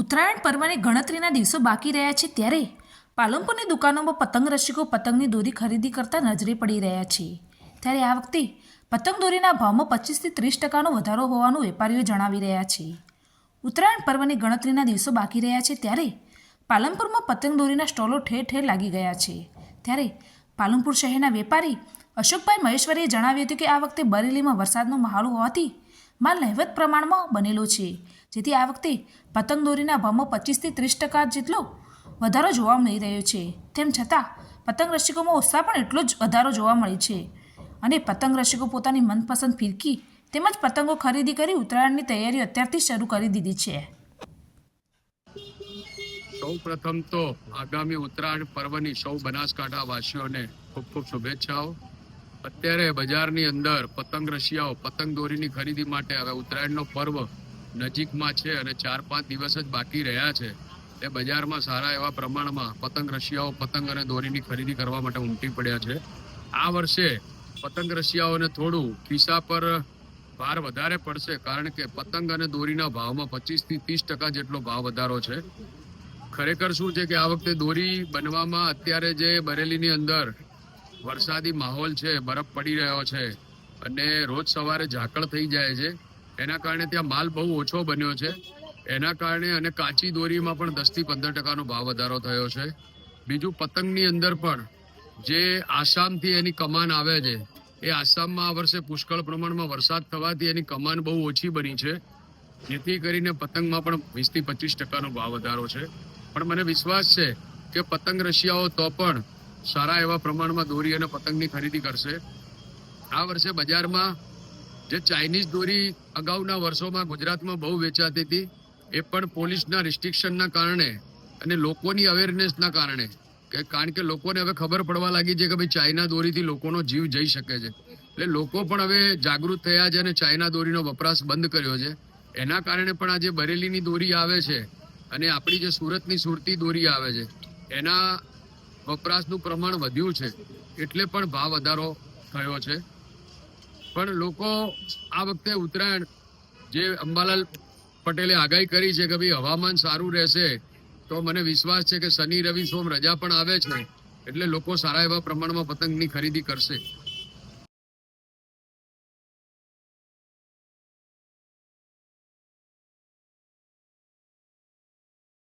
ઉત્તરાયણ પર્વની ગણતરીના દિવસો બાકી રહ્યા છે ત્યારે પાલનપુરની દુકાનોમાં પતંગ રસિકો પતંગની દોરી ખરીદી કરતા નજરે પડી રહ્યા છે. ત્યારે આ વખતે પતંગ દોરીના ભાવમાં પચીસથી ત્રીસ ટકાનો વધારો હોવાનું વેપારીઓ જણાવી રહ્યા છે. ઉત્તરાયણ પર્વની ગણતરીના દિવસો બાકી રહ્યા છે ત્યારે પાલનપુરમાં પતંગ દોરીના સ્ટોલો ઠેર ઠેર લાગી ગયા છે. ત્યારે પાલનપુર શહેરના વેપારી અશોકભાઈ મહેશ્વરીએ જણાવ્યું હતું કે આ વખતે બરેલીમાં વરસાદનો માહોલ હોવાથી માલ નહિવત પ્રમાણમાં બનેલો છે. જેથી આ વખતે પતંગ દોરીના ભાવમાં પચીસથી ત્રીસ ટકા જેટલો વધારો જોવા મળી રહ્યો છે. તેમ છતાં, પતંગ રસિકોમાં ઉત્સાહ પણ એટલો જ વધારો જોવા મળે છે. અને પતંગ રસિકો પોતાની મનપસંદ ફિરકી તેમજ પતંગો ખરીદી કરી ઉત્તરાયણની તૈયારી અત્યારથી શરૂ કરી દીધી છે. સૌ પ્રથમ તો આગામી ઉત્તરાયણ પર્વની સૌ બનાસકાંઠા વાસીઓને ખૂબ ખૂબ શુભેચ્છાઓ. અત્યારે બજારની અંદર પતંગ રશિયાઓ, પતંગ દોરીની ખરીદી માટે હવે ઉત્તરાયણનો પર્વ નજીકમાં છે અને ચાર પાંચ દિવસ જ બાકી રહ્યા છે. એ બજારમાં સારા એવા પ્રમાણમાં પતંગ રશિયાઓ, પતંગ અને દોરીની ખરીદી કરવા માટે ઉમટી પડ્યા છે. આ વર્ષે પતંગ રશિયાઓને થોડું ખિસ્સા પર ભાર વધારે પડશે કારણ કે પતંગ અને દોરીના ભાવમાં પચીસથી ત્રીસ ટકા જેટલો ભાવ વધારો છે. ખરેખર શું છે કે આ વખતે દોરી બનવામાં અત્યારે જે બરેલીની અંદર વરસાદી માહોલ છે, બરફ પડી રહ્યો છે અને રોજ સવારે ઝાકળ થઈ જાય છે. એના કારણે ત્યાં માલ બહુ ઓછો બન્યો છે. એના કારણે અને કાચી દોરીમાં પણ દસથી પંદર ટકાનો ભાવ વધારો થયો છે. બીજું, પતંગની અંદર પણ જે આસામથી એની કમાન આવે છે, એ આસામમાં આ વર્ષે પુષ્કળ પ્રમાણમાં વરસાદ થવાથી એની કમાન બહુ ઓછી બની છે. જેથી કરીને પતંગમાં પણ વીસથી પચીસ ટકાનો ભાવ વધારો છે. પણ મને વિશ્વાસ છે કે પતંગ રશિયાઓ તો પણ સારા એવા પ્રમાણમાં દોરી અને પતંગની ખરીદી કરશે. આ વર્ષે બજારમાં જે ચાઇનીઝ દોરી અગાઉના વર્ષોમાં ગુજરાતમાં બહુ વેચાતી હતી, એ પણ પોલીસના રિસ્ટ્રિક્શનના કારણે અને લોકોની અવેરનેસના કારણે. કે કારણ કે લોકોને હવે ખબર પડવા લાગી છે કે ભાઈ ચાઇના દોરીથી લોકોનો જીવ જઈ શકે છે. એટલે લોકો પણ હવે જાગૃત થયા છે અને ચાઇના દોરીનો વપરાશ બંધ કર્યો છે. એના કારણે પણ આ જે બરેલીની દોરી આવે છે અને આપણી જે સુરતની સુરતી દોરી આવે છે, એના વપરાશનું પ્રમાણ વધ્યું છે, એટલે પણ ભાવ વધારો થયો છે. પણ લોકો આ વખતે ઉત્તરાયણ, જે અંબાલાલ પટેલે આગાહી કરી છે કે ભાઈ હવામાન સારું રહેશે, તો મને વિશ્વાસ છે કે શનિ, રવિ, સોમ રજા પણ આવે છે, એટલે લોકો સારા એવા પ્રમાણમાં પતંગની ખરીદી કરશે.